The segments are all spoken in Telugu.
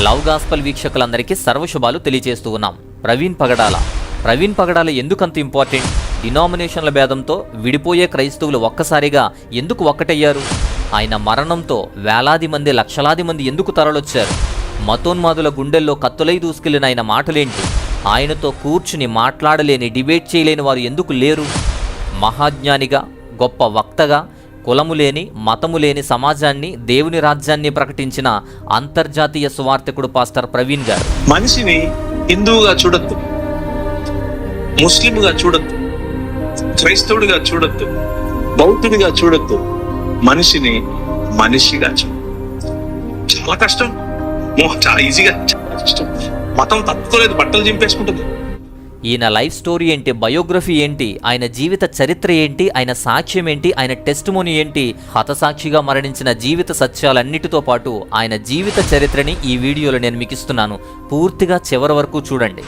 లవ్ గాస్పల్ వీక్షకులందరికీ సర్వశుభాలు తెలియజేస్తూ ఉన్నాం. ప్రవీణ్ పగడాల. ప్రవీణ్ పగడాల ఎందుకంత ఇంపార్టెంట్? డినామినేషన్ల భేదంతో విడిపోయే క్రైస్తవులు ఒక్కసారిగా ఎందుకు ఒక్కటయ్యారు? ఆయన మరణంతో వేలాది మంది లక్షలాది మంది ఎందుకు తరలొచ్చారు? మతోన్మాదుల గుండెల్లో కత్తులై దూసుకెళ్ళిన ఆయన మాటలేంటి? ఆయనతో కూర్చుని మాట్లాడలేని డిబేట్ చేయలేని వారు ఎందుకు లేరు? మహాజ్ఞానిగా గొప్ప వక్తగా కులము లేని మతము లేని సమాజాన్ని దేవుని రాజ్యాన్ని ప్రకటించిన అంతర్జాతీయ సువార్థకుడు పాస్టర్ ప్రవీణ్ గారు. మనిషిని హిందువుగా చూడొద్దు. ముస్లింగా చూడొద్దు. క్రైస్తవుడిగా చూడొద్దు. బౌద్ధుడిగా చూడొద్దు. మనిషిని మనిషిగా చూడు చాలా కష్టం. చాలా ఈజీగా చాలా కష్టం. మతం తప్పుకోలేదు బట్టలు చింపేసుకుంటుంది. ఈయన లైఫ్ స్టోరీ ఏంటి? బయోగ్రఫీ ఏంటి? ఆయన జీవిత చరిత్ర ఏంటి? ఆయన సాక్ష్యం ఏంటి? ఆయన టెస్టిమోని ఏంటి? హతసాక్షిగా మరణించిన జీవిత సత్యాలన్నిటితో పాటు ఆయన జీవిత చరిత్రని ఈ వీడియోలో నేను మీకు ఇస్తున్నాను. పూర్తిగా చివరి వరకు చూడండి.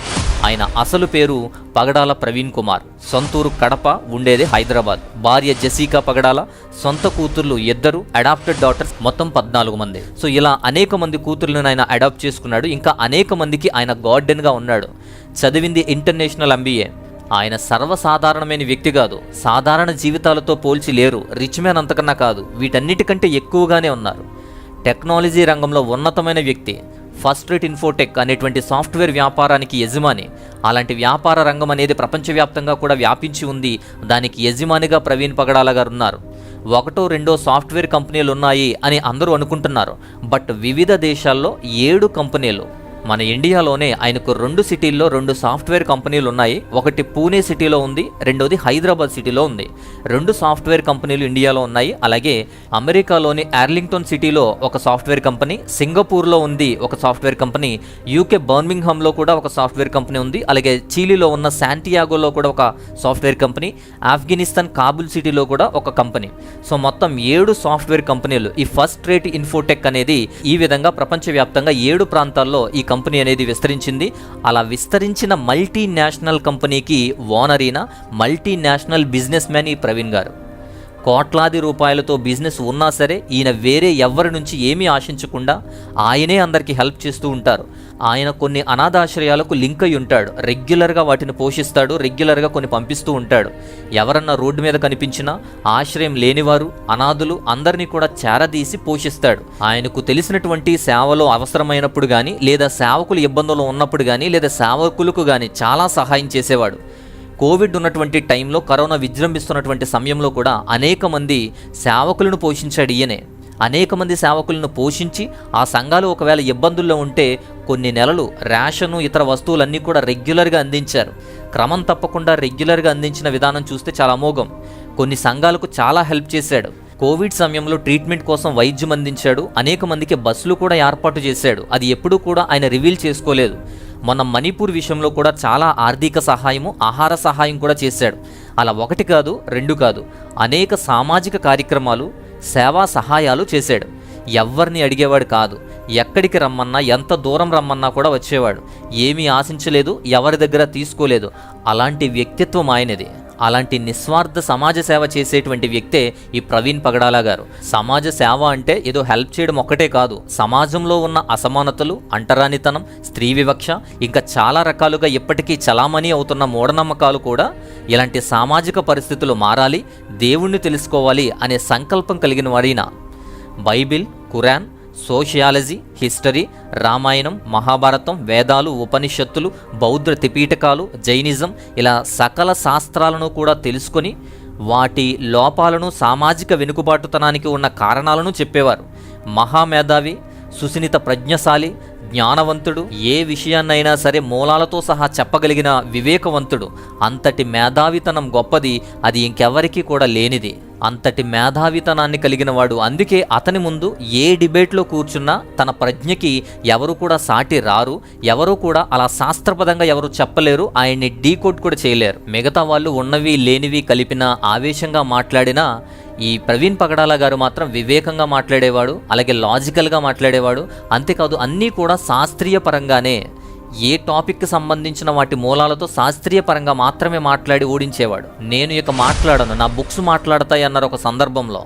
ఆయన అసలు పేరు పగడాల ప్రవీణ్ కుమార్. సొంతూరు కడప ఉండేది హైదరాబాద్. భార్య జెసికా పగడాల సొంత కూతుర్లు ఇద్దరు అడాప్టెడ్ డాటర్స్ మొత్తం పద్నాలుగు మంది. సో ఇలా అనేక మంది కూతుర్లను ఆయన అడాప్ట్ చేసుకున్నాడు. ఇంకా అనేక మందికి ఆయన గార్డెన్గా ఉన్నాడు. చదివింది ఇంటర్నేషనల్ ఎంబీఏ. ఆయన సర్వసాధారణమైన వ్యక్తి కాదు. సాధారణ జీవితాలతో పోల్చి లేరు. రిచ్ మ్యాన్ అంతకన్నా కాదు. వీటన్నిటికంటే ఎక్కువగానే ఉన్నారు. టెక్నాలజీ రంగంలో ఉన్నతమైన వ్యక్తి. ఫస్ట్ రేట్ ఇన్ఫోటెక్ అనేటువంటి సాఫ్ట్వేర్ వ్యాపారానికి యజమాని. అలాంటి వ్యాపార రంగం అనేది ప్రపంచవ్యాప్తంగా కూడా వ్యాపించి ఉంది. దానికి యజమానిగా ప్రవీణ్ పగడాల గారు ఉన్నారు. ఒకటో రెండో సాఫ్ట్వేర్ కంపెనీలు ఉన్నాయి అని అందరూ అనుకుంటున్నారు. బట్ వివిధ దేశాల్లో ఏడు కంపెనీలు. మన ఇండియాలోనే ఆయనకు రెండు సిటీల్లో రెండు సాఫ్ట్వేర్ కంపెనీలు ఉన్నాయి. ఒకటి పూణే సిటీలో ఉంది రెండోది హైదరాబాద్ సిటీలో ఉంది. రెండు సాఫ్ట్వేర్ కంపెనీలు ఇండియాలో ఉన్నాయి. అలాగే అమెరికాలోని ఆర్లింగ్టన్ సిటీలో ఒక సాఫ్ట్వేర్ కంపెనీ సింగపూర్లో ఉంది ఒక సాఫ్ట్వేర్ కంపెనీ యూకే బర్మింగ్హామ్లో కూడా ఒక సాఫ్ట్వేర్ కంపెనీ ఉంది. అలాగే చీలీలో ఉన్న శాంటియాగోలో కూడా ఒక సాఫ్ట్వేర్ కంపెనీ ఆఫ్ఘనిస్తాన్ కాబుల్ సిటీలో కూడా ఒక కంపెనీ. సో మొత్తం ఏడు సాఫ్ట్వేర్ కంపెనీలు. ఈ ఫస్ట్ రేట్ ఇన్ఫోటెక్ అనేది ఈ విధంగా ప్రపంచవ్యాప్తంగా ఏడు ప్రాంతాల్లో ఈ కంపెనీ కంపెనీ అనేది విస్తరించింది. అలా విస్తరించిన మల్టీ నేషనల్ కంపెనీకి ఓనరీన multinational multi national business man ఈ ప్రవీణ్ గారు. కోట్లాది రూపాయలతో బిజినెస్ ఉన్నా సరే ఈయన వేరే ఎవరి నుంచి ఏమీ ఆశించకుండా ఆయనే అందరికీ హెల్ప్ చేస్తూ ఉంటారు. ఆయన కొన్ని అనాథాశ్రయాలకు లింక్ అయి ఉంటాడు. రెగ్యులర్గా వాటిని పోషిస్తాడు రెగ్యులర్గా కొన్ని పంపిస్తూ ఉంటాడు. ఎవరన్నా రోడ్డు మీద కనిపించినా ఆశ్రయం లేనివారు అనాథులు అందరినీ కూడా చేరదీసి పోషిస్తాడు. ఆయనకు తెలిసినటువంటి సేవలో అవసరమైనప్పుడు కానీ లేదా సేవకులు ఇబ్బందులు ఉన్నప్పుడు కానీ లేదా సేవకులకు కానీ చాలా సహాయం చేసేవాడు. కోవిడ్ ఉన్నటువంటి టైంలో కరోనా విజృంభిస్తున్నటువంటి సమయంలో కూడా అనేక మంది సేవకులను పోషించాడు ఈయనే. అనేక మంది సేవకులను పోషించి ఆ సంఘాలు ఒకవేళ ఇబ్బందుల్లో ఉంటే కొన్ని నెలలు రేషను ఇతర వస్తువులన్నీ కూడా రెగ్యులర్గా అందించారు. క్రమం తప్పకుండా రెగ్యులర్గా అందించిన విధానం చూస్తే చాలా అమోఘం. కొన్ని సంఘాలకు చాలా హెల్ప్ చేశాడు. కోవిడ్ సమయంలో ట్రీట్మెంట్ కోసం వైద్యం అందించాడు. అనేక మందికి బస్సులు కూడా ఏర్పాటు చేశాడు. అది ఎప్పుడూ కూడా ఆయన రివీల్ చేసుకోలేదు. మొన్న మణిపూర్ విషయంలో కూడా చాలా ఆర్థిక సహాయము ఆహార సహాయం కూడా చేశాడు. అలా ఒకటి కాదు రెండు కాదు అనేక సామాజిక కార్యక్రమాలు సేవా సహాయాలు చేశాడు. ఎవరిని అడిగేవాడు కాదు ఎక్కడికి రమ్మన్నా ఎంత దూరం రమ్మన్నా కూడా వచ్చేవాడు. ఏమీ ఆశించలేదు ఎవరి దగ్గర తీసుకోలేదు. అలాంటి వ్యక్తిత్వం ఆయనది. అలాంటి నిస్వార్థ సమాజ సేవ చేసేటువంటి వ్యక్తే ఈ ప్రవీణ్ పగడాల గారు. సమాజ సేవ అంటే ఏదో హెల్ప్ చేయడం ఒక్కటే కాదు. సమాజంలో ఉన్న అసమానతలు అంటరానితనం స్త్రీ వివక్ష ఇంకా చాలా రకాలుగా ఇప్పటికీ చలామణి అవుతున్న మూఢనమ్మకాలు కూడా ఇలాంటి సామాజిక పరిస్థితులు మారాలి దేవుణ్ణి తెలుసుకోవాలి అనే సంకల్పం కలిగిన వాడిన Bible Quran sociology history Ramayanam Mahabharatam వేదాలు ఉపనిషత్తులు బౌద్ధ త్రిపీఠకాలు జైనిజం ఇలా సకల శాస్త్రాలను కూడా తెలుసుకొని వాటి లోపాలను సామాజిక వెనుకబాటుతనానికి ఉన్న కారణాలను చెప్పేవారు. మహామేధావి సుసినిత ప్రజ్ఞశాలి జ్ఞానవంతుడు ఏ విషయాన్నైనా సరే మూలాలతో సహా చెప్పగలిగిన వివేకవంతుడు. అంతటి మేధావితనం గొప్పది అది ఇంకెవరికీ కూడా లేనిది. అంతటి మేధావితనాన్ని కలిగిన వాడు అందుకే అతని ముందు ఏ డిబేట్లో కూర్చున్నా తన ప్రజ్ఞకి ఎవరు కూడా సాటి రారు ఎవరు కూడా అలా శాస్త్రపదంగా ఎవరు చెప్పలేరు ఆయన్ని డీకోడ్ కూడా చేయలేరు. మిగతా వాళ్ళు ఉన్నవి లేనివి కలిపిన ఆవేశంగా మాట్లాడినా ఈ ప్రవీణ్ పగడాల గారు మాత్రం వివేకంగా మాట్లాడేవాడు అలాగే లాజికల్గా మాట్లాడేవాడు. అంతేకాదు అన్నీ కూడా శాస్త్రీయ పరంగానే ఏ టాపిక్కి సంబంధించిన వాటి మూలాలతో శాస్త్రీయ పరంగా మాత్రమే మాట్లాడి ఓడించేవాడు నేను ఇక మాట్లాడను నా బుక్స్ మాట్లాడతాయి అన్నారు ఒక సందర్భంలో.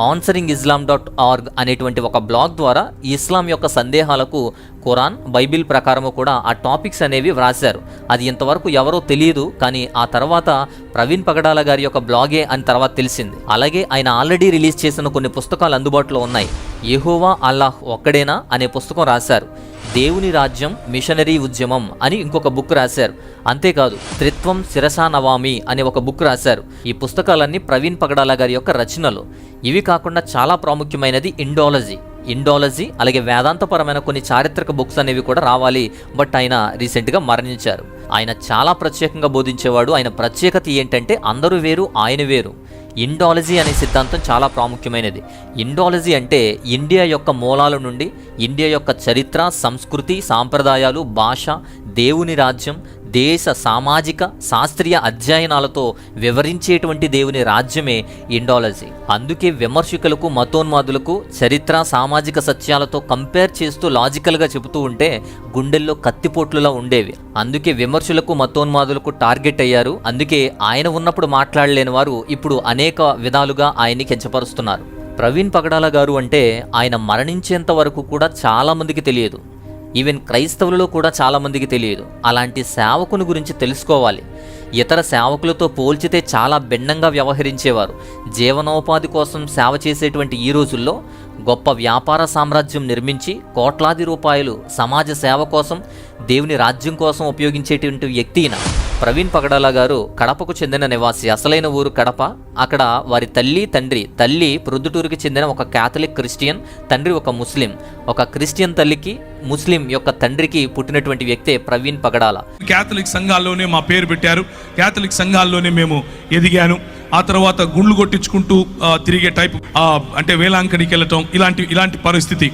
ఆన్సరింగ్ ఇస్లాం డాట్ ఆర్గ్ అనేటువంటి ఒక బ్లాగ్ ద్వారా ఇస్లాం యొక్క సందేహాలకు ఖురాన్ బైబిల్ ప్రకారము కూడా ఆ టాపిక్స్ అనేవి వ్రాశారు. అది ఇంతవరకు ఎవరో తెలియదు కానీ ఆ తర్వాత ప్రవీణ్ పగడాల గారి యొక్క బ్లాగే అని తర్వాత తెలిసింది. అలాగే ఆయన ఆల్రెడీ రిలీజ్ చేసిన కొన్ని పుస్తకాలు అందుబాటులో ఉన్నాయి. యెహోవా అల్లాహ్ ఒక్కడేనా అనే పుస్తకం రాశారు. దేవుని రాజ్యం మిషనరీ ఉద్యమం అని ఇంకొక బుక్ రాశారు. అంతేకాదు త్రిత్వం శిరసా నవామి అనే ఒక బుక్ రాశారు. ఈ పుస్తకాలన్నీ ప్రవీణ్ పగడాల గారి యొక్క రచనలు. ఇవి కాకుండా చాలా ప్రాముఖ్యమైనది ఇండాలజీ. ఇండాలజీ అలాగే వేదాంతపరమైన కొన్ని చారిత్రక బుక్స్ అనేవి కూడా రావాలి బట్ ఆయన రీసెంట్గా మరణించారు. ఆయన చాలా ప్రత్యేకంగా బోధించేవాడు. ఆయన ప్రత్యేకత ఏంటంటే అందరూ వేరు ఆయన వేరు. ఇండాలజీ అనే సిద్ధాంతం చాలా ప్రాముఖ్యమైనది. ఇండాలజీ అంటే ఇండియా యొక్క మూలాల నుండి ఇండియా యొక్క చరిత్ర సంస్కృతి సాంప్రదాయాలు భాష దేవుని రాజ్యం దేశ సామాజిక శాస్త్రీయ అధ్యయనాలతో వివరించేటువంటి దేవుని రాజ్యమే ఇండాలజీ. అందుకే విమర్శకులకు మతోన్మాదులకు చరిత్ర సామాజిక సత్యాలతో కంపేర్ చేస్తూ లాజికల్గా చెబుతూ ఉంటే గుండెల్లో కత్తిపోట్లులా ఉండేవి. అందుకే విమర్శలకు మతోన్మాదులకు టార్గెట్ అయ్యారు. అందుకే ఆయన ఉన్నప్పుడు మాట్లాడలేని వారు ఇప్పుడు అనేక విధాలుగా ఆయన్ని కించపరుస్తున్నారు. ప్రవీణ్ పగడాల గారు అంటే ఆయన మరణించేంత వరకు కూడా చాలా మందికి తెలియదు. ఈవెన్ క్రైస్తవులలో కూడా చాలామందికి తెలియదు. అలాంటి సేవకుని గురించి తెలుసుకోవాలి. ఇతర సేవకులతో పోల్చితే చాలా భిన్నంగా వ్యవహరించేవారు. జీవనోపాధి కోసం సేవ చేసేటువంటి ఈ రోజుల్లో గొప్ప వ్యాపార సామ్రాజ్యం నిర్మించి కోట్లాది రూపాయలు సమాజ సేవ కోసం దేవుని రాజ్యం కోసం ఉపయోగించేటువంటి వ్యక్తి ఈయన. ప్రవీణ్ పగడాల గారు కడపకు చెందిన నివాసి. అసలైన ఊరు కడప. అక్కడ వారి తల్లి తండ్రి. తల్లి ప్రొద్దుటూరుకి చెందిన ఒక క్యాథలిక్ క్రిస్టియన్ తండ్రి ఒక ముస్లిం. ఒక క్రిస్టియన్ తల్లికి ముస్లిం యొక్క తండ్రికి పుట్టినటువంటి వ్యక్తే ప్రవీణ్ పగడాల. క్యాథలిక్ సంఘాల్లోనే మా పేరు పెట్టారు. క్యాథలిక్ సంఘాల్లోనే మేము ఎదిగాను. ఆ తర్వాత గుండ్లు కొట్టించుకుంటూ తిరిగే టైప్ అంటే వేలాంకడికి వెళ్ళటం ఇలాంటి ఇలాంటి పరిస్థితి.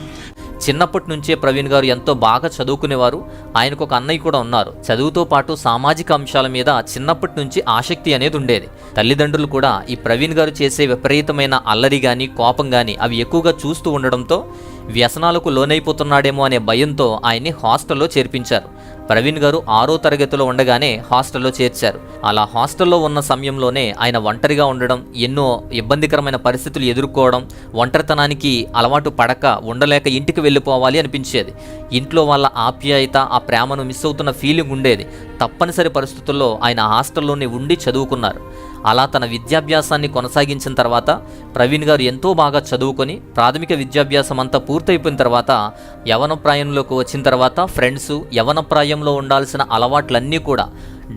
చిన్నప్పటి నుంచే ప్రవీణ్ గారు ఎంతో బాగా చదువుకునేవారు. ఆయనకు ఒక అన్నయ్య కూడా ఉన్నారు. చదువుతో పాటు సామాజిక అంశాల మీద చిన్నప్పటి నుంచి ఆసక్తి అనేది ఉండేది. తల్లిదండ్రులు కూడా ఈ ప్రవీణ్ గారు చేసే విపరీతమైన అల్లరి కానీ కోపం కానీ అవి ఎక్కువగా చూస్తూ ఉండడంతో వ్యసనాలకు లోనైపోతున్నాడేమో అనే భయంతో ఆయన్ని హాస్టల్లో చేర్పించారు. ప్రవీణ్ గారు ఆరో తరగతిలో ఉండగానే హాస్టల్లో చేర్చారు. అలా హాస్టల్లో ఉన్న సమయంలోనే ఆయన ఒంటరిగా ఉండడం ఎన్నో ఇబ్బందికరమైన పరిస్థితులు ఎదుర్కోవడం ఒంటరితనానికి అలవాటు పడక ఉండలేక ఇంటికి వెళ్ళిపోవాలి అనిపించేది. ఇంట్లో వాళ్ళ ఆప్యాయత ఆ ప్రేమను మిస్ అవుతున్న ఫీలింగ్ ఉండేది. తప్పనిసరి పరిస్థితుల్లో ఆయన హాస్టల్లోనే ఉండి చదువుకున్నారు. అలా తన విద్యాభ్యాసాన్ని కొనసాగించిన తర్వాత ప్రవీణ్ గారు ఎంతో బాగా చదువుకొని ప్రాథమిక విద్యాభ్యాసం అంతా పూర్తయిపోయిన తర్వాత యవనప్రాయంలోకి వచ్చిన తర్వాత ఫ్రెండ్స్ యవనప్రాయంలో ఉండాల్సిన అలవాట్లన్నీ కూడా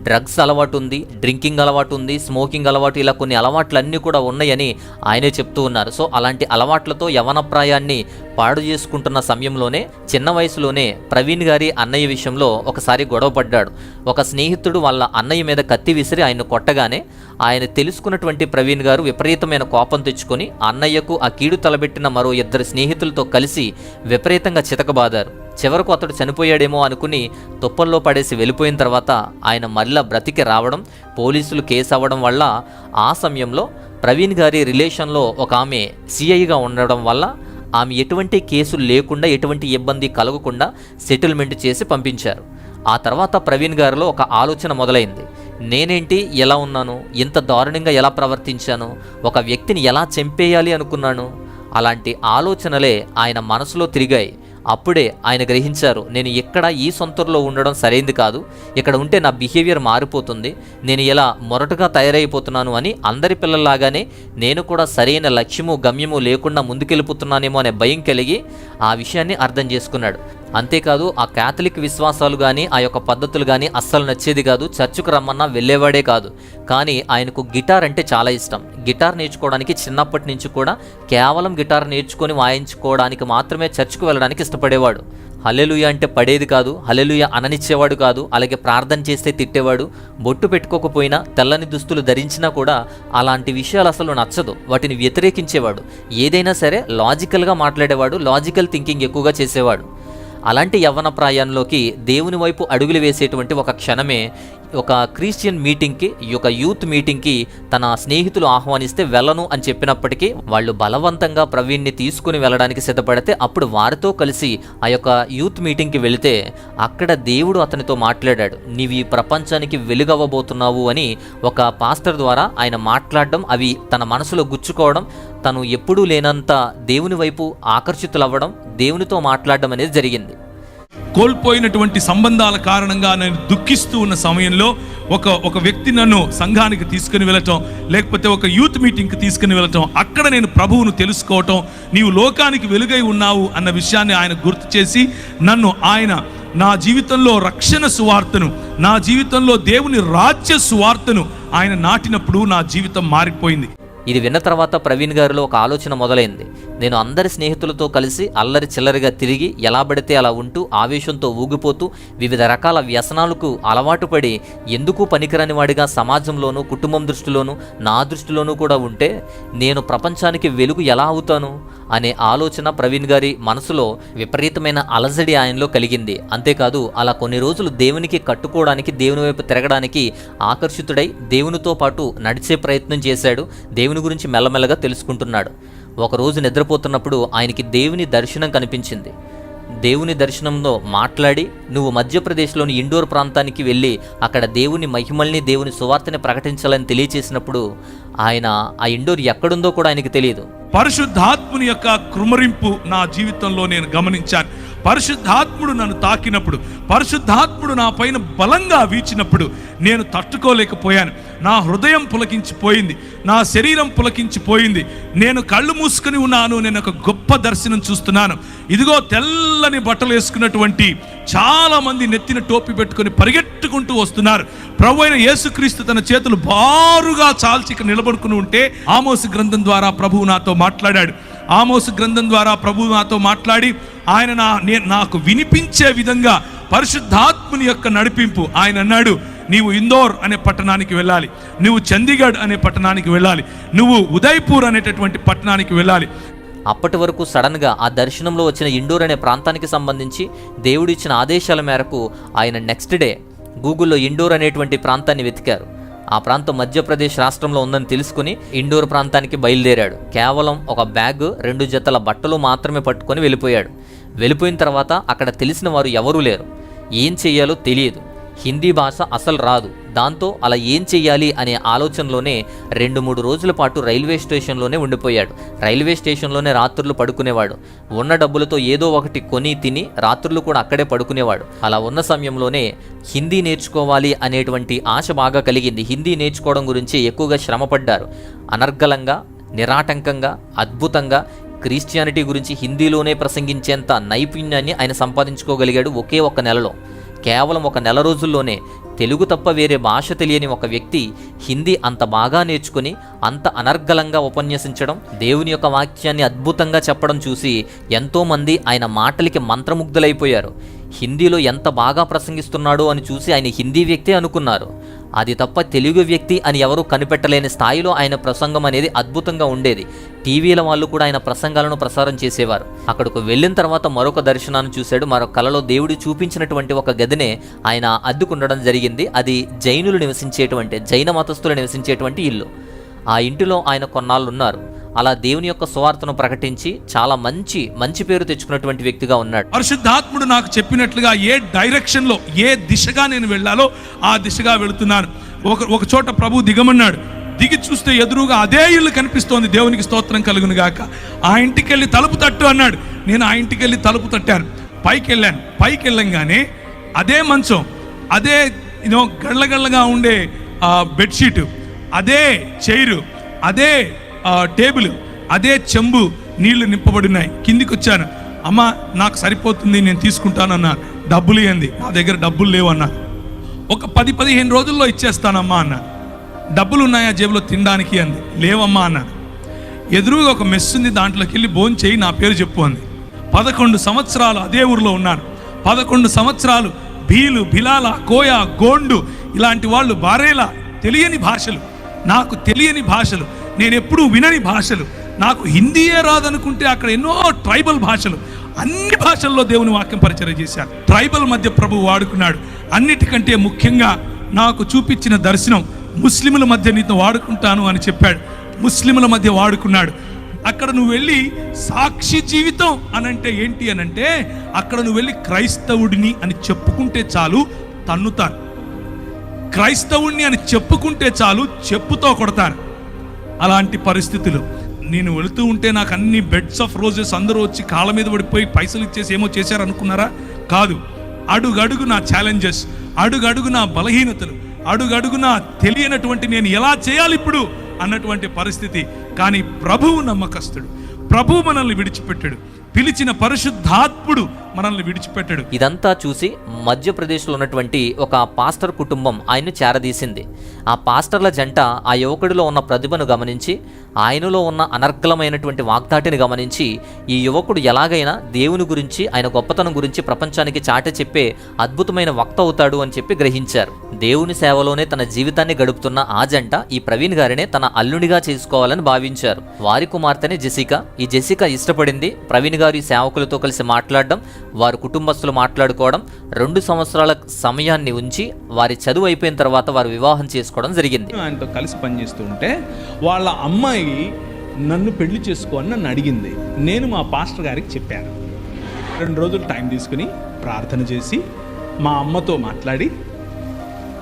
డ్రగ్స్ అలవాటు ఉంది డ్రింకింగ్ అలవాటు ఉంది స్మోకింగ్ అలవాటు ఇలా కొన్ని అలవాట్లన్నీ కూడా ఉన్నాయని ఆయనే చెప్తూ ఉన్నారు. సో అలాంటి అలవాట్లతో యవనప్రాయాన్ని పాడు చేసుకుంటున్న సమయంలోనే చిన్న వయసులోనే ప్రవీణ్ గారి అన్నయ్య విషయంలో ఒకసారి గొడవ పడ్డాడు. ఒక స్నేహితుడు వాళ్ళ అన్నయ్య మీద కత్తి విసిరి ఆయన కొట్టగానే ఆయన తెలుసుకున్నటువంటి ప్రవీణ్ గారు విపరీతమైన కోపం తెచ్చుకొని అన్నయ్యకు ఆ కీడు తలబెట్టిన మరో ఇద్దరు స్నేహితులతో కలిసి విపరీతంగా చితకబాదారు. చివరకు అతడు చనిపోయాడేమో అనుకుని తుప్పల్లో పడేసి వెళ్ళిపోయిన తర్వాత ఆయన మరలా బ్రతికి రావడం పోలీసులు కేసు అవ్వడం వల్ల ఆ సమయంలో ప్రవీణ్ గారి రిలేషన్లో ఒక ఆమె సిఐగా ఉండడం వల్ల ఆమె ఎటువంటి కేసులు లేకుండా ఎటువంటి ఇబ్బంది కలగకుండా సెటిల్మెంట్ చేసి పంపించారు. ఆ తర్వాత ప్రవీణ్ గారిలో ఒక ఆలోచన మొదలైంది. నేనేంటి? ఎలా ఉన్నాను? ఇంత దారుణంగా ఎలా ప్రవర్తించాను? ఒక వ్యక్తిని ఎలా చంపేయాలి అనుకున్నాను? అలాంటి ఆలోచనలే ఆయన మనసులో తిరిగాయి. అప్పుడే ఆయన గ్రహించారు నేను ఎక్కడ ఈ సొంతలో ఉండడం సరైంది కాదు. ఇక్కడ ఉంటే నా బిహేవియర్ మారిపోతుంది. నేను ఇలా మొరటుగా తయారైపోతున్నాను అని అందరి పిల్లల్లాగానే నేను కూడా సరైన లక్ష్యము గమ్యము లేకుండా ముందుకెళ్ళిపోతున్నానేమో అనే భయం కలిగి ఆ విషయాన్ని అర్థం చేసుకున్నాడు. అంతేకాదు ఆ క్యాథలిక్ విశ్వాసాలు కానీ ఆ యొక్క పద్ధతులు కానీ అస్సలు నచ్చేది కాదు. చర్చుకు రమ్మన్నా వెళ్ళేవాడే కాదు. కానీ ఆయనకు గిటార్ అంటే చాలా ఇష్టం. గిటార్ నేర్చుకోవడానికి చిన్నప్పటి నుంచి కూడా కేవలం గిటార్ నేర్చుకొని వాయించుకోవడానికి మాత్రమే చర్చ్కు వెళ్ళడానికి ఇష్టపడేవాడు. హలెలుయ అంటే పడేది కాదు హలెలుయ అననిచ్చేవాడు కాదు అలాగే ప్రార్థన చేస్తే తిట్టేవాడు. బొట్టు పెట్టుకోకపోయినా తెల్లని దుస్తులు ధరించినా కూడా అలాంటి విషయాలు అసలు నచ్చదు. వాటిని వ్యతిరేకించేవాడు. ఏదైనా సరే లాజికల్గా మాట్లాడేవాడు లాజికల్ థింకింగ్ ఎక్కువగా చేసేవాడు. అలాంటి యవ్వన ప్రాయంలోకి దేవుని వైపు అడుగులు వేసేటువంటి ఒక క్షణమే ఒక క్రిస్టియన్ మీటింగ్కి ఈ యొక్క యూత్ మీటింగ్కి తన స్నేహితులు ఆహ్వానిస్తే వెళ్ళను అని చెప్పినప్పటికీ వాళ్ళు బలవంతంగా ప్రవీణ్ని తీసుకుని వెళ్ళడానికి సిద్ధపడితే అప్పుడు వారితో కలిసి ఆ యొక్క యూత్ మీటింగ్కి వెళితే అక్కడ దేవుడు అతనితో మాట్లాడాడు. నీవు ఈ ప్రపంచానికి వెలుగవ్వబోతున్నావు అని ఒక పాస్టర్ ద్వారా ఆయన మాట్లాడడం అవి తన మనసులో గుచ్చుకోవడం తను ఎప్పుడూ లేనంత దేవుని వైపు ఆకర్షితులవ్వడం దేవునితో మాట్లాడడం అనేది జరిగింది. కోల్పోయినటువంటి సంబంధాల కారణంగా నేను దుఃఖిస్తూ ఉన్న సమయంలో ఒక ఒక వ్యక్తి నన్ను సంఘానికి తీసుకుని వెళ్ళటం లేకపోతే ఒక యూత్ మీటింగ్కి తీసుకుని వెళ్ళటం అక్కడ నేను ప్రభువును తెలుసుకోవటం నీవు లోకానికి వెలుగై ఉన్నావు అన్న విషయాన్ని ఆయన గుర్తు చేసి నన్ను ఆయన నా జీవితంలో రక్షణ సువార్తను నా జీవితంలో దేవుని రాజ్య సువార్తను ఆయన నాటినప్పుడు నా జీవితం మారిపోయింది. ఇది విన్న తర్వాత ప్రవీణ్ గారిలో ఒక ఆలోచన మొదలైంది. నేను అందరి స్నేహితులతో కలిసి అల్లరి చిల్లరిగా తిరిగి ఎలా పడితే అలా ఉంటూ ఆవేశంతో ఊగిపోతూ వివిధ రకాల వ్యసనాలకు అలవాటు పడి ఎందుకు పనికిరాని వాడిగా సమాజంలోనూ కుటుంబం దృష్టిలోనూ నా దృష్టిలోనూ కూడా ఉంటే నేను ప్రపంచానికి వెలుగు ఎలా అవుతాను అనే ఆలోచన ప్రవీణ్ గారి మనసులో విపరీతమైన అలజడి ఆయనలో కలిగింది. అంతేకాదు అలా కొన్ని రోజులు దేవునికి కట్టుకోవడానికి దేవుని వైపు తిరగడానికి ఆకర్షితుడై దేవునితో పాటు నడిచే ప్రయత్నం చేశాడు. దేవుని గురించి మెల్లమెల్లగా తెలుసుకుంటున్నాడు. ఒకరోజు నిద్రపోతున్నప్పుడు ఆయనకి దేవుని దర్శనం కనిపించింది. దేవుని దర్శనంలో మాట్లాడి నువ్వు మధ్యప్రదేశ్లోని ఇండోర్ ప్రాంతానికి వెళ్ళి అక్కడ దేవుని మహిమల్ని దేవుని సువార్తని ప్రకటించాలని తెలియచేసినప్పుడు ఆయన ఆ ఇండోర్ ఎక్కడుందో కూడా ఆయనకి తెలియదు. పరిశుద్ధాత్ముని యొక్క కృమరింపు నా జీవితంలో నేను గమనించాను. పరిశుద్ధాత్ముడు నన్ను తాకినప్పుడు పరిశుద్ధాత్ముడు నా పైన బలంగా వీచినప్పుడు నేను తట్టుకోలేకపోయాను. నా హృదయం పులకించిపోయింది నా శరీరం పులకించిపోయింది. నేను కళ్ళు మూసుకుని ఉన్నాను నేను ఒక గొప్ప దర్శనం చూస్తున్నాను. ఇదిగో తెల్లని బట్టలు వేసుకున్నటువంటి చాలామంది నెత్తిన టోపీ పెట్టుకొని పరిగెట్టుకుంటూ వస్తున్నారు. ప్రభు అయిన యేసుక్రీస్తు తన చేతులు బారుగా చాల్చిక నిలబడుకుని ఉంటే ఆమోసు గ్రంథం ద్వారా ప్రభువు నాతో మాట్లాడాడు. ఆమోసు గ్రంథం ద్వారా ప్రభు నాతో మాట్లాడి ఆయన నా నాకు వినిపించే విధంగా పరిశుద్ధాత్ముని యొక్క నడిపింపు. ఆయన అన్నాడు నీవు ఇందోర్ అనే పట్టణానికి వెళ్ళాలి. నువ్వు చండీగఢ్ అనే పట్టణానికి వెళ్ళాలి. నువ్వు ఉదయ్పూర్ అనేటటువంటి పట్టణానికి వెళ్ళాలి. అప్పటి వరకు సడన్గా ఆ దర్శనంలో వచ్చిన ఇండోర్ అనే ప్రాంతానికి సంబంధించి దేవుడిచ్చిన ఆదేశాల మేరకు ఆయన నెక్స్ట్ డే గూగుల్లో ఇండోర్ అనేటువంటి ప్రాంతాన్ని వెతికారు. ఆ ప్రాంతం మధ్యప్రదేశ్ రాష్ట్రంలో ఉందని తెలుసుకుని ఇండోర్ ప్రాంతానికి బయలుదేరాడు. కేవలం ఒక బ్యాగ్ రెండు జతల బట్టలు మాత్రమే పట్టుకొని వెళ్ళిపోయాడు. వెళ్ళిపోయిన తర్వాత అక్కడ తెలిసిన వారు ఎవరూ లేరు. ఏం చెయ్యాలో తెలియదు. హిందీ భాష అసలు రాదు. దాంతో అలా ఏం చెయ్యాలి అనే ఆలోచనలోనే రెండు మూడు రోజుల పాటు రైల్వే స్టేషన్లోనే ఉండిపోయాడు. రైల్వే స్టేషన్లోనే రాత్రులు పడుకునేవాడు. ఉన్న డబ్బులతో ఏదో ఒకటి కొని తిని రాత్రులు కూడా అక్కడే పడుకునేవాడు. అలా ఉన్న సమయంలోనే హిందీ నేర్చుకోవాలి అనేటువంటి ఆశ బాగా కలిగింది. హిందీ నేర్చుకోవడం గురించి ఎక్కువగా శ్రమపడ్డారు. అనర్గళంగా నిరాటంకంగా అద్భుతంగా క్రిస్టియానిటీ గురించి హిందీలోనే ప్రసంగించేంత నైపుణ్యాన్ని ఆయన సంపాదించుకోగలిగాడు ఒకే ఒక్క నెలలో. కేవలం ఒక నెల రోజుల్లోనే తెలుగు తప్ప వేరే భాష తెలియని ఒక వ్యక్తి హిందీ అంత బాగా నేర్చుకుని అంత అనర్గళంగా ఉపన్యసించడం దేవుని యొక్క వాక్యాన్ని అద్భుతంగా చెప్పడం చూసి ఎంతోమంది ఆయన మాటలకి మంత్రముగ్ధులైపోయారు. హిందీలో ఎంత బాగా ప్రసంగిస్తున్నాడో అని చూసి ఆయన హిందీ వ్యక్తి అనుకున్నారు. అది తప్ప తెలుగు వ్యక్తి అని ఎవరూ కనిపెట్టలేని స్థాయిలో ఆయన ప్రసంగం అనేది అద్భుతంగా ఉండేది. టీవీల వాళ్ళు కూడా ఆయన ప్రసంగాలను ప్రసారం చేసేవారు. అక్కడకు వెళ్ళిన తర్వాత మరొక దర్శనాన్ని చూశాడు. మరొక కళలో దేవుడు చూపించినటువంటి ఒక గదినే ఆయన అద్దుకుండడం జరిగింది. అది జైనులు నివసించేటువంటి జైన మతస్థులు నివసించేటువంటి ఇల్లు. ఆ ఇంటిలో ఆయన కొన్నాళ్ళు ఉన్నారు అలా దేవుని యొక్క సువార్తను ప్రకటించి చాలా మంచి మంచి పేరు తెచ్చుకున్నటువంటి వ్యక్తిగా ఉన్నాడు. పరిశుద్ధాత్ముడు నాకు చెప్పినట్లుగా ఏ డైరెక్షన్లో ఏ దిశగా నేను వెళ్ళాలో ఆ దిశగా వెళుతున్నాను. ఒక ఒక చోట ప్రభు దిగమన్నాడు. దిగి చూస్తే ఎదురుగా అదే ఇల్లు కనిపిస్తోంది. దేవునికి స్తోత్రం కలుగును గాక. ఆ ఇంటికి వెళ్ళి తలుపు తట్టు అన్నాడు. నేను ఆ ఇంటికి వెళ్ళి తలుపు తట్టాను. పైకి వెళ్ళాను పైకి వెళ్ళంగానే అదే మంచం అదే యూనో గళ్ళగళ్ళగా ఉండే బెడ్షీటు బెడ్షీట్ అదే చైరు అదే టేబుల్ అదే చెంబు నీళ్ళు నింపబడినాయి. కిందికి వచ్చాను అమ్మ నాకు సరిపోతుంది నేను తీసుకుంటానన్నా. డబ్బులు ఏంది నా దగ్గర డబ్బులు లేవు అన్నా ఒక పది పదిహేను రోజుల్లో ఇచ్చేస్తానమ్మా అన్నా. డబ్బులు ఉన్నాయా జేబులో తినడానికి అంది. లేవమ్మా అన్నాను ఎదురుగా ఒక మెస్ ఉంది దాంట్లోకి వెళ్ళి భోజనం చేయి నా పేరు చెప్పు అంది. పదకొండు సంవత్సరాలు అదే ఊరిలో ఉన్నాను పదకొండు సంవత్సరాలు భీలు బిలాల కోయ గోండు ఇలాంటి వాళ్ళు బారేలా తెలియని భాషలు. నాకు తెలియని భాషలు. నేను ఎప్పుడూ వినని భాషలు. నాకు హిందీయే రాదనుకుంటే అక్కడ ఎన్నో ట్రైబల్ భాషలు. అన్ని భాషల్లో దేవుని వాక్యం పరిచయం చేశారు. ట్రైబల్ మధ్య ప్రభు వాడుకున్నాడు. అన్నిటికంటే ముఖ్యంగా నాకు చూపించిన దర్శనం ముస్లిముల మధ్య నీతో వాడుకుంటాను అని చెప్పాడు. ముస్లిముల మధ్య వాడుకున్నాడు. అక్కడ నువ్వు వెళ్ళి సాక్షి జీవితం అనంటే ఏంటి అనంటే అక్కడ నువ్వు వెళ్ళి క్రైస్తవుడిని అని చెప్పుకుంటే చాలు తన్నుతారు. క్రైస్తవుణ్ణి అని చెప్పుకుంటే చాలు చెప్పుతో కొడతారు. అలాంటి పరిస్థితులు. నేను వెళుతూ ఉంటే నాకు అన్ని బెడ్స్ ఆఫ్ రోజెస్ అందరూ వచ్చి కాళ్ళ మీద పడిపోయి పైసలు ఇచ్చేసి ఏమో చేశారనుకున్నారా? కాదు. అడుగడుగు నా ఛాలెంజెస్ అడుగడుగు నా బలహీనతలు అడుగడుగు నా తెలియనటువంటి నేను ఎలా చేయాలి ఇప్పుడు అన్నటువంటి పరిస్థితి. కానీ ప్రభువు నమ్మకస్తుడు. ప్రభువు మనల్ని విడిచిపెట్టాడు. పిలిచిన పరిశుద్ధాత్ముడు మనల్ని విడిచిపెట్టాడు. ఇదంతా చూసి మధ్యప్రదేశ్లో ఉన్నటువంటి ఒక పాస్టర్ కుటుంబం ఆయన్ను చేరదీసింది. ఆ పాస్టర్ల జంట ఆ యువకుడిలో ఉన్న ప్రతిభను గమనించి ఆయనలో ఉన్న అనర్గళమైనటువంటి వాగ్దాటిని గమనించి ఈ యువకుడు ఎలాగైనా దేవుని గురించి ఆయన గొప్పతనం గురించి ప్రపంచానికి చాట చెప్పే అద్భుతమైన వక్త అవుతాడు అని చెప్పి గ్రహించారు. దేవుని సేవలోనే తన జీవితాన్ని గడుపుతున్న ఆ జంట ఈ ప్రవీణ్ గారినే తన అల్లుడిగా చేసుకోవాలని భావించారు. వారి కుమార్తెనే జెసికా. ఈ జెసికా ఇష్టపడింది ప్రవీణ్ గారి ఈ సేవకులతో కలిసి మాట్లాడడం వారి కుటుంబస్తులు మాట్లాడుకోవడం రెండు సంవత్సరాల సమయాన్ని ఉంచి వారి చదువు అయిపోయిన తర్వాత వారు వివాహం చేసుకోవడం జరిగింది. ఆయనతో కలిసి పనిచేస్తుంటే వాళ్ళ అమ్మాయి నన్ను పెళ్ళి చేసుకో అని నన్ను అడిగింది. నేను మా పాస్టర్ గారికి చెప్పాను. రెండు రోజులు టైం తీసుకుని ప్రార్థన చేసి మా అమ్మతో మాట్లాడి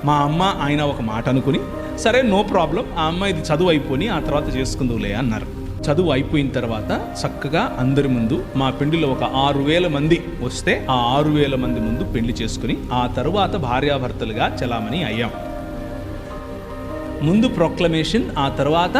మా అమ్మ ఆయన ఒక మాట అనుకుని సరే నో ప్రాబ్లం ఆ అమ్మాయి ఇది చదువు అయిపోయి ఆ తర్వాత చేసుకుందులే అన్నారు. చదువు అయిపోయిన తర్వాత చక్కగా అందరి ముందు మా పెళ్ళిలో ఒక ఆరు వేల మంది వస్తే ఆ ఆరు వేల మంది ముందు పెళ్ళి చేసుకుని ఆ తరువాత భార్యాభర్తలుగా చలామణి అయ్యాం. ముందు ప్రొక్లమేషన్ ఆ తర్వాత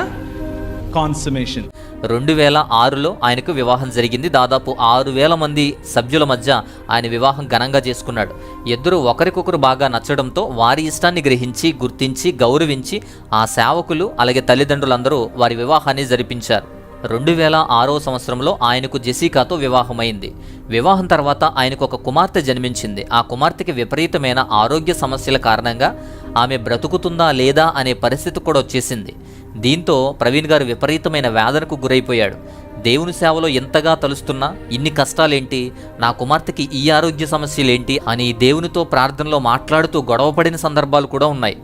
కాన్సమేషన్ రెండు వేల ఆరులో ఆయనకు వివాహం జరిగింది. దాదాపు ఆరు వేల మంది సభ్యుల మధ్య ఆయన వివాహం ఘనంగా చేసుకున్నాడు. ఇద్దరు ఒకరికొకరు బాగా నచ్చడంతో వారి ఇష్టాన్ని గ్రహించి గుర్తించి గౌరవించి ఆ సేవకులు అలాగే తల్లిదండ్రులందరూ వారి వివాహాన్ని జరిపించారు. రెండు వేల ఆరో సంవత్సరంలో ఆయనకు జెసికాతో వివాహమైంది. వివాహం తర్వాత ఆయనకు ఒక కుమార్తె జన్మించింది. ఆ కుమార్తెకి విపరీతమైన ఆరోగ్య సమస్యల కారణంగా ఆమె బ్రతుకుతుందా లేదా అనే పరిస్థితి కూడా వచ్చేసింది. దీంతో ప్రవీణ్ గారు విపరీతమైన వేదనకు గురైపోయాడు. దేవుని సేవలో ఎంతగా తలుస్తున్నా ఇన్ని కష్టాలేంటి? నా కుమార్తెకి ఈ ఆరోగ్య సమస్యలేంటి? అని దేవునితో ప్రార్థనలో మాట్లాడుతూ గొడవపడిన సందర్భాలు కూడా ఉన్నాయి.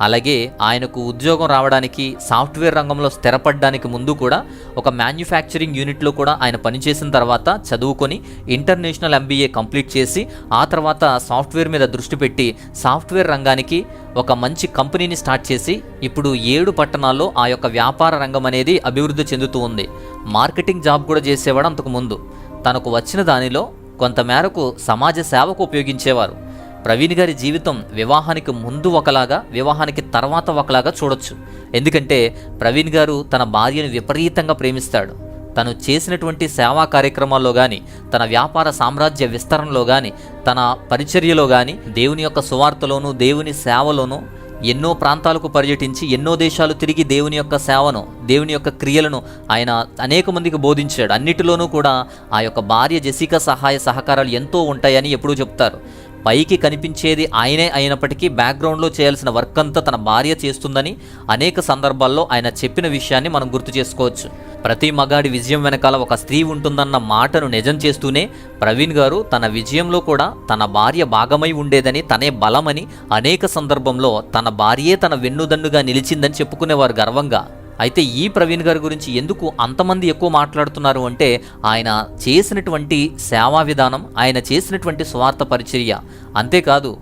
అలాగే ఆయనకు ఉద్యోగం రావడానికి సాఫ్ట్వేర్ రంగంలో స్థిరపడడానికి ముందు కూడా ఒక మ్యానుఫ్యాక్చరింగ్ యూనిట్లో కూడా ఆయన పనిచేసిన తర్వాత చదువుకొని ఇంటర్నేషనల్ ఎంబీఏ కంప్లీట్ చేసి ఆ తర్వాత సాఫ్ట్వేర్ మీద దృష్టి పెట్టి సాఫ్ట్వేర్ రంగానికి ఒక మంచి కంపెనీని స్టార్ట్ చేసి ఇప్పుడు ఏడు పట్టణాల్లో ఆ యొక్క వ్యాపార రంగం అనేది అభివృద్ధి చెందుతూ ఉంది. మార్కెటింగ్ జాబ్ కూడా చేసేవాడు అంతకుముందు తనకు వచ్చిన దానిలో కొంతమేరకు సమాజ సేవకు ఉపయోగించేవారు. ప్రవీణ్ గారి జీవితం వివాహానికి ముందు ఒకలాగా వివాహానికి తర్వాత ఒకలాగా చూడొచ్చు. ఎందుకంటే ప్రవీణ్ గారు తన భార్యను విపరీతంగా ప్రేమిస్తాడు. తను చేసినటువంటి సేవా కార్యక్రమాల్లో కానీ తన వ్యాపార సామ్రాజ్య విస్తరణలో కానీ తన పరిచర్యలో కానీ దేవుని యొక్క సువార్తలోనూ దేవుని సేవలోనూ ఎన్నో ప్రాంతాలకు పర్యటించి ఎన్నో దేశాలు తిరిగి దేవుని యొక్క సేవను దేవుని యొక్క క్రియలను ఆయన అనేక మందికి బోధించాడు. అన్నిటిలోనూ కూడా ఆ యొక్క భార్య జెసికా సహాయ సహకారాలు ఎంతో ఉంటాయని ఎప్పుడూ చెప్తారు. పైకి కనిపించేది ఆయనే అయినప్పటికీ బ్యాక్గ్రౌండ్లో చేయాల్సిన వర్క్ అంతా తన భార్య చేస్తుందని అనేక సందర్భాల్లో ఆయన చెప్పిన విషయాన్ని మనం గుర్తు చేసుకోవచ్చు. ప్రతి మగాడి విజయం వెనకాల ఒక స్త్రీ ఉంటుందన్న మాటను నిజం చేస్తూనే ప్రవీణ్ గారు తన విజయంలో కూడా తన భార్య భాగమై ఉండేదని తనే బలమని అనేక సందర్భంలో తన భార్యే తన వెన్నుదన్నుగా నిలిచిందని చెప్పుకునేవారు గర్వంగా. అయితే ఈ ప్రవీణ్ గారి గురించి ఎందుకు అంతమంది ఎక్కువ మాట్లాడుతున్నారు అంటే ఆయన చేసినటువంటి సేవా విధానం ఆయన చేసినటువంటి స్వార్థ పరిచర్య. అంతేకాదు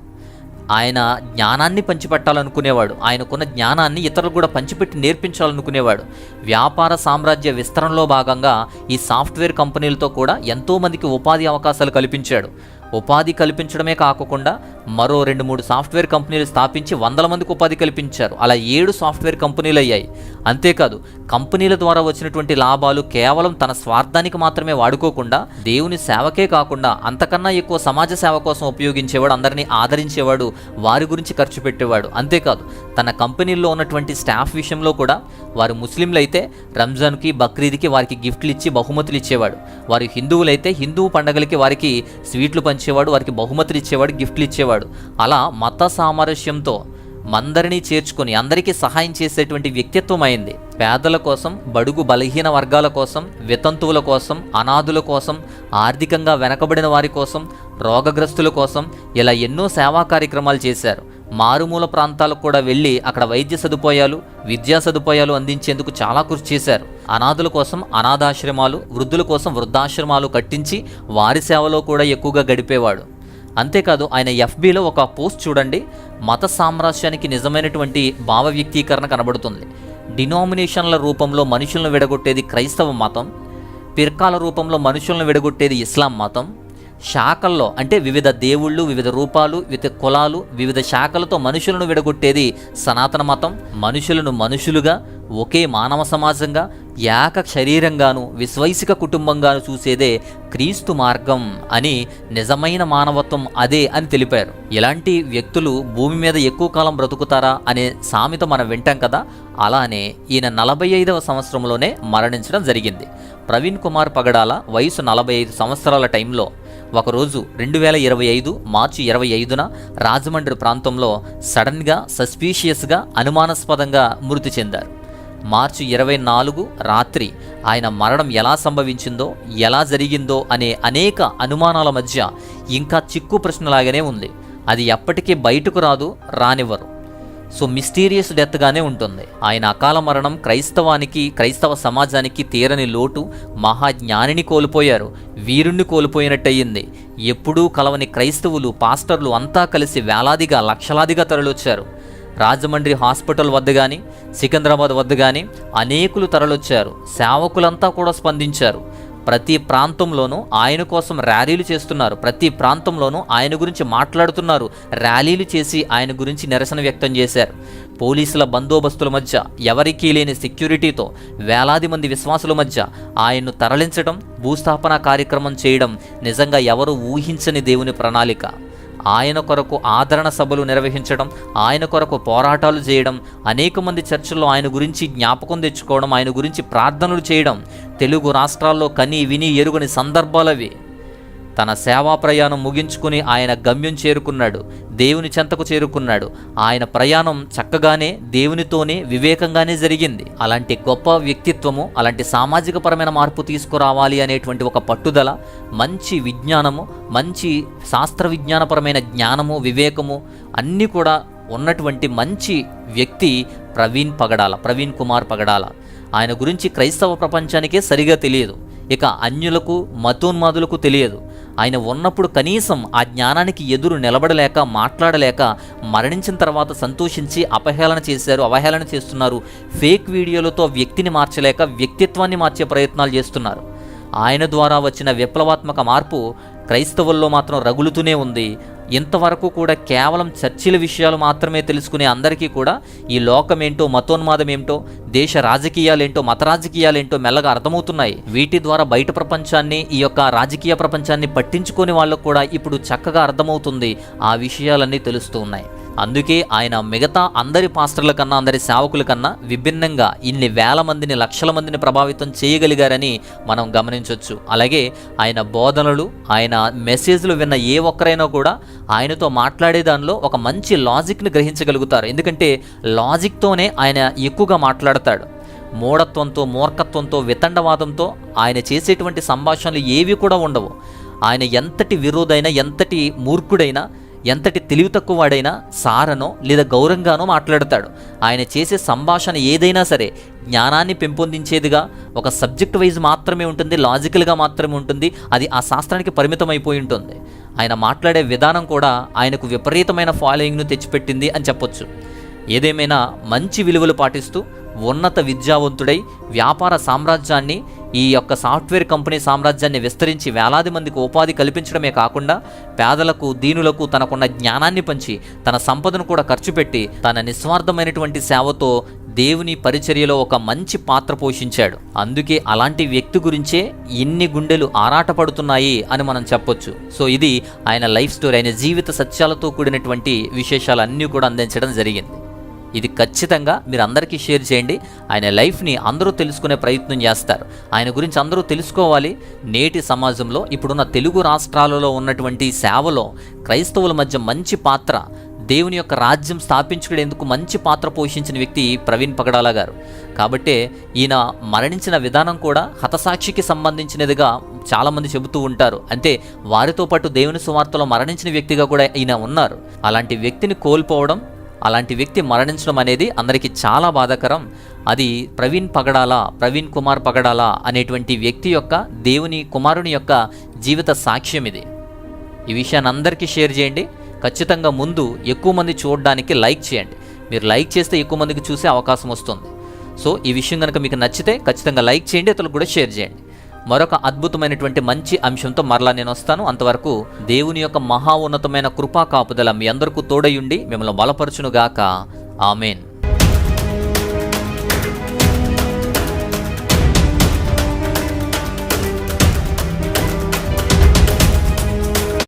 ఆయన జ్ఞానాన్ని పంచిపెట్టాలనుకునేవాడు ఆయనకున్న జ్ఞానాన్ని ఇతరులకు కూడా పంచిపెట్టి నేర్పించాలనుకునేవాడు. వ్యాపార సామ్రాజ్య విస్తరణలో భాగంగా ఈ సాఫ్ట్వేర్ కంపెనీలతో కూడా ఎంతోమందికి ఉపాధి అవకాశాలు కల్పించాడు. ఉపాధి కల్పించడమే కాకుండా మరో రెండు మూడు సాఫ్ట్వేర్ కంపెనీలు స్థాపించి వందల మందికి ఉపాధి కల్పించారు. అలా ఏడు సాఫ్ట్వేర్ కంపెనీలు అయ్యాయి. అంతేకాదు కంపెనీల ద్వారా వచ్చినటువంటి లాభాలు కేవలం తన స్వార్థానికి మాత్రమే వాడుకోకుండా దేవుని సేవకే కాకుండా అంతకన్నా ఎక్కువ సమాజ సేవ కోసం ఉపయోగించేవాడు అందరినీ ఆదరించేవాడు వారి గురించి ఖర్చు పెట్టేవాడు. అంతేకాదు తన కంపెనీల్లో ఉన్నటువంటి స్టాఫ్ విషయంలో కూడా వారు ముస్లింలు అయితే రంజాన్కి బక్రీద్కి వారికి గిఫ్ట్లు ఇచ్చి బహుమతులు ఇచ్చేవాడు. వారు హిందువులైతే హిందువు పండగలకి వారికి స్వీట్లు వచ్చేవాడు వారికి బహుమతులు ఇచ్చేవాడు గిఫ్ట్లు ఇచ్చేవాడు. అలా మత సామరస్యంతో మందరినీ చేర్చుకొని అందరికీ సహాయం చేసేటువంటి వ్యక్తిత్వం అయింది. పేదల కోసం బడుగు బలహీన వర్గాల కోసం వితంతువుల కోసం అనాథుల కోసం ఆర్థికంగా వెనకబడిన వారి కోసం రోగగ్రస్తుల కోసం ఇలా ఎన్నో సేవా కార్యక్రమాలు చేశారు. మారుమూల ప్రాంతాలకు కూడా వెళ్ళి అక్కడ వైద్య సదుపాయాలు విద్యా సదుపాయాలు అందించేందుకు చాలా కృషి చేశారు. అనాథుల కోసం అనాథాశ్రమాలు వృద్ధుల కోసం వృద్ధాశ్రమాలు కట్టించి వారి సేవలో కూడా ఎక్కువగా గడిపేవాడు. అంతేకాదు ఆయన ఎఫ్బీలో ఒక పోస్ట్ చూడండి. మత సామ్రాజ్యానికి నిజమైనటువంటి భావ వ్యక్తీకరణ కనబడుతుంది. డినామినేషన్ల రూపంలో మనుషులను విడగొట్టేది క్రైస్తవ మతం పిర్కాల రూపంలో మనుషులను విడగొట్టేది ఇస్లాం మతం శాఖల్లో అంటే వివిధ దేవుళ్ళు వివిధ రూపాలు వివిధ కులాలు వివిధ శాఖలతో మనుషులను విడగొట్టేది సనాతన మతం. మనుషులను మనుషులుగా ఒకే మానవ సమాజంగా ఏక శరీరంగాను విశ్వైసిక కుటుంబంగాను చూసేదే క్రీస్తు మార్గం అని నిజమైన మానవత్వం అదే అని తెలిపారు. ఇలాంటి వ్యక్తులు భూమి మీద ఎక్కువ కాలం బ్రతుకుతారా అనే సామెత మనం వింటాం కదా? అలానే ఈయన నలభై ఐదవ సంవత్సరంలోనే మరణించడం జరిగింది. ప్రవీణ్ కుమార్ పగడాల వయసు నలభై ఐదు సంవత్సరాల టైంలో ఒకరోజు రెండు వేల ఇరవై ఐదు మార్చి ఇరవై ఐదున రాజమండ్రి ప్రాంతంలో సడన్గా సస్పీషియస్గా అనుమానాస్పదంగా మృతి చెందారు. మార్చి ఇరవై నాలుగు రాత్రి ఆయన మరణం ఎలా సంభవించిందో ఎలా జరిగిందో అనే అనేక అనుమానాల మధ్య ఇంకా చిక్కు ప్రశ్నలాగానే ఉంది. అది ఎప్పటికీ బయటకు రాదు రానివ్వరు. సో మిస్టీరియస్ డెత్గానే ఉంటుంది. ఆయన అకాల మరణం క్రైస్తవానికి క్రైస్తవ సమాజానికి తీరని లోటు మహాజ్ఞానిని కోల్పోయారు. వీరుణ్ణి కోల్పోయినట్టయింది. ఎప్పుడూ కలవని క్రైస్తవులు పాస్టర్లు అంతా కలిసి వేలాదిగా లక్షలాదిగా తరలొచ్చారు. రాజమండ్రి హాస్పిటల్ వద్ద కానీ సికింద్రాబాద్ వద్ద కానీ అనేకులు తరలొచ్చారు. సేవకులంతా కూడా స్పందించారు. ప్రతి ప్రాంతంలోనూ ఆయన కోసం ర్యాలీలు చేస్తున్నారు. ప్రతి ప్రాంతంలోనూ ఆయన గురించి మాట్లాడుతున్నారు. ర్యాలీలు చేసి ఆయన గురించి నిరసన వ్యక్తం చేశారు. పోలీసుల బందోబస్తుల మధ్య ఎవరికీ లేని సెక్యూరిటీతో వేలాది మంది విశ్వాసుల మధ్య ఆయన్ను తరలించడం భూస్థాపన కార్యక్రమం చేయడం నిజంగా ఎవరు ఊహించని దేవుని ప్రణాళిక. ఆయన కొరకు ఆదరణ సభలు నిర్వహించడం ఆయన కొరకు పోరాటాలు చేయడం అనేక మంది చర్చల్లో ఆయన గురించి జ్ఞాపకం తెచ్చుకోవడం ఆయన గురించి ప్రార్థనలు చేయడం తెలుగు రాష్ట్రాల్లో కని విని ఎరుగని సందర్భాలవి. తన సేవా ప్రయాణం ముగించుకుని ఆయన గమ్యం చేరుకున్నాడు. దేవుని చెంతకు చేరుకున్నాడు. ఆయన ప్రయాణం చక్కగానే దేవునితోనే వివేకంగానే జరిగింది. అలాంటి గొప్ప వ్యక్తిత్వము అలాంటి సామాజిక పరమైన మార్పు తీసుకురావాలి అనేటువంటి ఒక పట్టుదల మంచి విజ్ఞానము మంచి శాస్త్ర విజ్ఞానపరమైన జ్ఞానము వివేకము అన్నీ కూడా ఉన్నటువంటి మంచి వ్యక్తి ప్రవీణ్ పగడాల ప్రవీణ్ కుమార్ పగడాల. ఆయన గురించి క్రైస్తవ ప్రపంచానికే సరిగా తెలియదు. ఇక అన్యులకు మతోన్మాదులకు తెలియదు. ఆయన ఉన్నప్పుడు కనీసం ఆ జ్ఞానానికి ఎదురు నిలబడలేక మాట్లాడలేక మరణించిన తర్వాత సంతోషించి అపహేళన చేశారు అవహేళన చేస్తున్నారు. ఫేక్ వీడియోలతో వ్యక్తిని మార్చలేక వ్యక్తిత్వాన్ని మార్చే ప్రయత్నాలు చేస్తున్నారు. ఆయన ద్వారా వచ్చిన విప్లవాత్మక మార్పు క్రైస్తవుల్లో మాత్రం రగులుతూనే ఉంది. ఇంతవరకు కూడా కేవలం చర్చిల విషయాలు మాత్రమే తెలుసుకునే అందరికీ కూడా ఈ లోకం ఏంటో మతోన్మాదం ఏంటో దేశ రాజకీయాలేంటో మత రాజకీయాలేంటో మెల్లగా అర్థమవుతున్నాయి. వీటి ద్వారా బయట ప్రపంచాన్ని ఈ యొక్క రాజకీయ ప్రపంచాన్ని పట్టించుకొని వాళ్ళకు కూడా ఇప్పుడు చక్కగా అర్థమవుతుంది. ఆ విషయాలన్నీ తెలుస్తూ ఉన్నాయి. అందుకే ఆయన మిగతా అందరి పాస్టర్ల కన్నా అందరి సేవకుల కన్నా విభిన్నంగా ఇన్ని వేల మందిని లక్షల మందిని ప్రభావితం చేయగలిగారని మనం గమనించవచ్చు అలాగే ఆయన బోధనలు ఆయన మెసేజ్లు విన్న ఏ ఒక్కరైనా కూడా ఆయనతో మాట్లాడే దానిలో ఒక మంచి లాజిక్ని గ్రహించగలుగుతారు. ఎందుకంటే లాజిక్తోనే ఆయన ఎక్కువగా మాట్లాడతాడు. మూఢత్వంతో మూర్ఖత్వంతో వితండవాదంతో ఆయన చేసేటువంటి సంభాషణలు ఏవి కూడా ఉండవు. ఆయన ఎంతటి విరోధైనా ఎంతటి మూర్ఖుడైనా ఎంతటి తెలివి తక్కువ వాడైనా సారనో లేదా గౌరవంగానో మాట్లాడతాడు. ఆయన చేసే సంభాషణ ఏదైనా సరే జ్ఞానాన్ని పెంపొందించేదిగా ఒక సబ్జెక్ట్ వైజ్ మాత్రమే ఉంటుంది లాజికల్గా మాత్రమే ఉంటుంది అది ఆ శాస్త్రానికి పరిమితం అయిపోయి ఉంటుంది. ఆయన మాట్లాడే విధానం కూడా ఆయనకు విపరీతమైన ఫాలోయింగ్ను తెచ్చిపెట్టింది అని చెప్పొచ్చు. ఏదేమైనా మంచి విలువలు పాటిస్తూ ఉన్నత విద్యావంతుడై వ్యాపార సామ్రాజ్యాన్ని ఈ యొక్క సాఫ్ట్వేర్ కంపెనీ సామ్రాజ్యాన్ని విస్తరించి వేలాది మందికి ఉపాధి కల్పించడమే కాకుండా పేదలకు దీనులకు తనకున్న జ్ఞానాన్ని పంచి తన సంపదను కూడా ఖర్చు పెట్టి తన నిస్వార్థమైనటువంటి సేవతో దేవుని పరిచర్యలో ఒక మంచి పాత్ర పోషించాడు. అందుకే అలాంటి వ్యక్తి గురించే ఇన్ని గుండెలు ఆరాటపడుతున్నాయి అని మనం చెప్పొచ్చు. సో ఇది ఆయన లైఫ్ స్టోరీ ఆయన జీవిత సత్యాలతో కూడినటువంటి విశేషాలన్నీ కూడా అందించడం జరిగింది. ఇది ఖచ్చితంగా మీరు అందరికీ షేర్ చేయండి. ఆయన లైఫ్ని అందరూ తెలుసుకునే ప్రయత్నం చేస్తారు. ఆయన గురించి అందరూ తెలుసుకోవాలి. నేటి సమాజంలో ఇప్పుడున్న తెలుగు రాష్ట్రాలలో ఉన్నటువంటి సేవలో క్రైస్తవుల మధ్య మంచి పాత్ర దేవుని యొక్క రాజ్యం స్థాపించుకునేందుకు మంచి పాత్ర పోషించిన వ్యక్తి ప్రవీణ్ పగడాల గారు. కాబట్టే ఈయన మరణించిన విధానం కూడా హతసాక్షికి సంబంధించినదిగా చాలామంది చెబుతూ ఉంటారు. అంటే వారితో పాటు దేవుని సువార్తలో మరణించిన వ్యక్తిగా కూడా ఈయన ఉన్నారు. అలాంటి వ్యక్తిని కోల్పోవడం అలాంటి వ్యక్తి మరణించడం అనేది అందరికీ చాలా బాధాకరం. అది ప్రవీణ్ పగడాల ప్రవీణ్ కుమార్ పగడాల అనేటువంటి వ్యక్తి యొక్క దేవుని కుమారుని యొక్క జీవిత సాక్ష్యం ఇది. ఈ విషయాన్ని అందరికీ షేర్ చేయండి. ఖచ్చితంగా ముందు ఎక్కువ మంది చూడడానికి లైక్ చేయండి. మీరు లైక్ చేస్తే ఎక్కువ మందికి చూసే అవకాశం వస్తుంది. సో ఈ విషయం కనుక మీకు నచ్చితే ఖచ్చితంగా లైక్ చేయండి ఇతరులకు కూడా షేర్ చేయండి. మరొక అద్భుతమైనటువంటి మంచి అంశంతో మరలా నేను వస్తాను. అంతవరకు దేవుని యొక్క మహా ఉన్నతమైన కృపా కాపుదల మీ అందరికీ తోడయుండి మిమ్మల్ని బలపరచునుగాక. ఆమెన్.